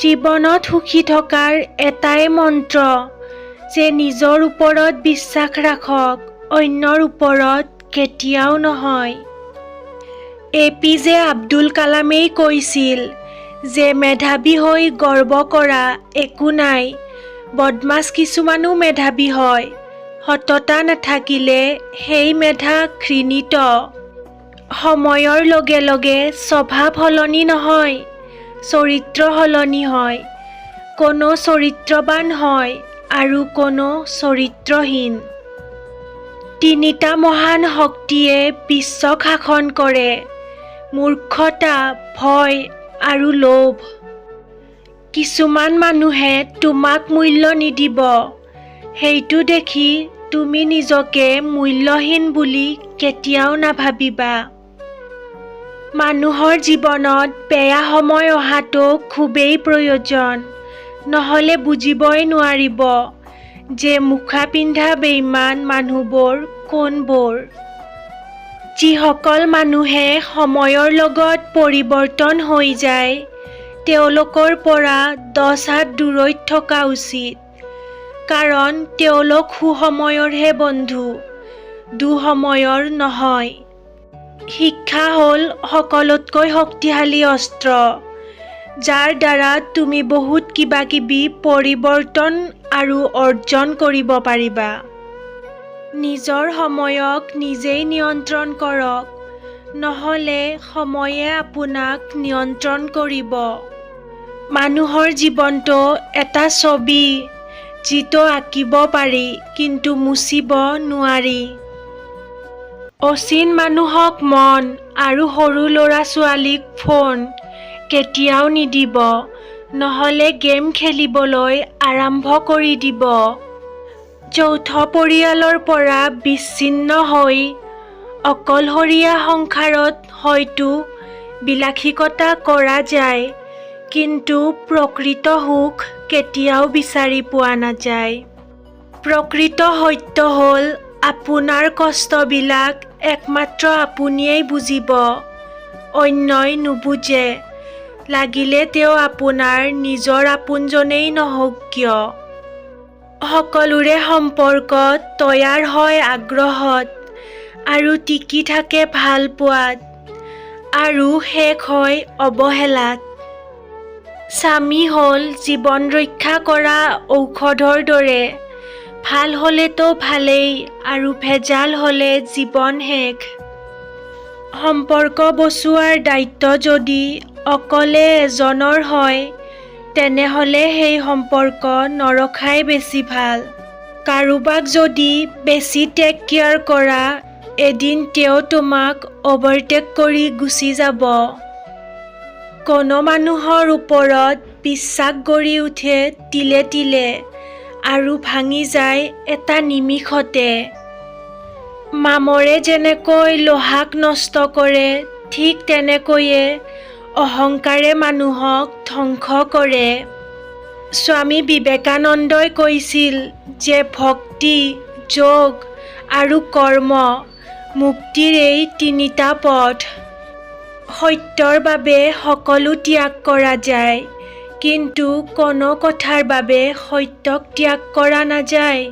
জীৱনত সুখী থকাৰ এটাই মন্ত্ৰ যে নিজৰ ওপৰত বিশ্বাস ৰাখক অন্যৰ ওপৰত কেতিয়াও নহয়। এ পি জে আব্দুল কালামেই কৈছিল যে মেধাৱী হৈ গৰ্ব কৰা একো নাই বদমাছ কিছুমানো মেধাৱী হয় সততা নাথাকিলে সেই মেধা ঘৃণিত। সময়ৰ লগে লগে স্বভাৱ সলনি নহয়। চৰিত্ৰ সলনি হয়। কোনো চৰিত্ৰৱান হয় আৰু কোনো চৰিত্ৰহীন। তিনিটা মহান শক্তিয়ে বিশ্বক শাসন কৰে। মূৰ্খতা, ভয় আৰু লোভ। কিছুমান মানুহে তোমাক মূল্য নিদিব। সেইটো দেখি তুমি নিজকে মূল্যহীন বুলি কেতিয়াও নাভাবিবা। মানুহৰ জীৱনত বেয়া সময় অহাটো খুবেই প্ৰয়োজন। নহ'লে বুজিবই নোৱাৰিব যে মুখা পিন্ধা বেইমান মানুহবোৰ কোনবোৰ। যিসকল মানুহে সময়ৰ লগত পৰিৱৰ্তন হৈ যায় তেওঁলোকৰ পৰা দহ হাত দূৰৈত থকা উচিত। কাৰণ তেওঁলোক সুসময়ৰহে বন্ধু দুসময়ৰ নহয়। শিক্ষা হ'ল সকলোতকৈ শক্তিশালী অস্ত্ৰ যাৰ দ্বাৰা তুমি বহুত কিবা কিবি পৰিৱৰ্তন আৰু অৰ্জন কৰিব পাৰিবা। নিজৰ সময়ক নিজেই নিয়ন্ত্ৰণ কৰক নহ'লে সময়ে আপোনাক নিয়ন্ত্ৰণ কৰিব। মানুহৰ জীৱনটো এটা ছবি যিটো আঁকিব পাৰি কিন্তু মুচিব নোৱাৰি। অচিন মানুহক মন আৰু সৰু ল'ৰা ছোৱালীক ফোন। কেতিয়াও নিদিব। নহ'লে গেম খেলিবলৈ আৰম্ভ কৰি দিব। যৌথ পৰিয়ালৰ পৰা বিচ্ছিন্ন হৈ অকলশৰীয়া সংসাৰত হয়তো বিলাসিকতা কৰা যায় কিন্তু প্ৰকৃত সুখ কেতিয়াও বিচাৰি পোৱা নাযায়। প্ৰকৃত সত্য হ'ল আপোনাৰ কষ্টবিলাক একমাত্ৰ আপুনিয়েই বুজিব। অন্যই নুবুজে। লাগিলে তেওঁ আপোনাৰ নিজৰ আপোনজনেই নহওক কিয়? সকলোৰে সম্পৰ্ক তৈয়াৰ হয় আগ্ৰহত আৰু টিকি থাকে ভাল পোৱাত আৰু শেষ হয় অৱহেলাত। স্বামী হ'ল জীৱন ৰক্ষা কৰা ঔষধৰ দৰে। ভালো হ'লেতো ভালেই, আৰু ভেজাল হ'লে জীৱন শেষ সম্পৰ্ক বচোৱাৰ দায়িত্ব যদি অকলে এজনৰ হয়, তেনেহ'লে সেই সম্পৰ্ক নৰখাই বেছি ভালো। কাৰোবাক যদি বেছি টেক কেয়াৰ কৰা, এদিন তেওঁ তোমাক অভাৰটেক কৰি গুচি যাব। কোনো মানুহৰ ওপৰত বিশ্বাস গঢ়ি উঠে তিলে তিলে। আৰু ভাঙি যায় এটা নিমিষতে। মামৰে যেনেকৈ লোহাক নষ্ট কৰে ঠিক তেনেকৈয়ে অহংকাৰে মানুহক ধ্বংস কৰে। স্বামী বিবেকানন্দই কৈছিল যে ভক্তি যোগ আৰু কৰ্ম মুক্তিৰ এই তিনিটা পথ। সত্যৰ বাবে সকলো ত্যাগ কৰা যায়। কিন্তু কোনো কথাৰ বাবে সত্যক ত্যাগ কৰা নাযায়।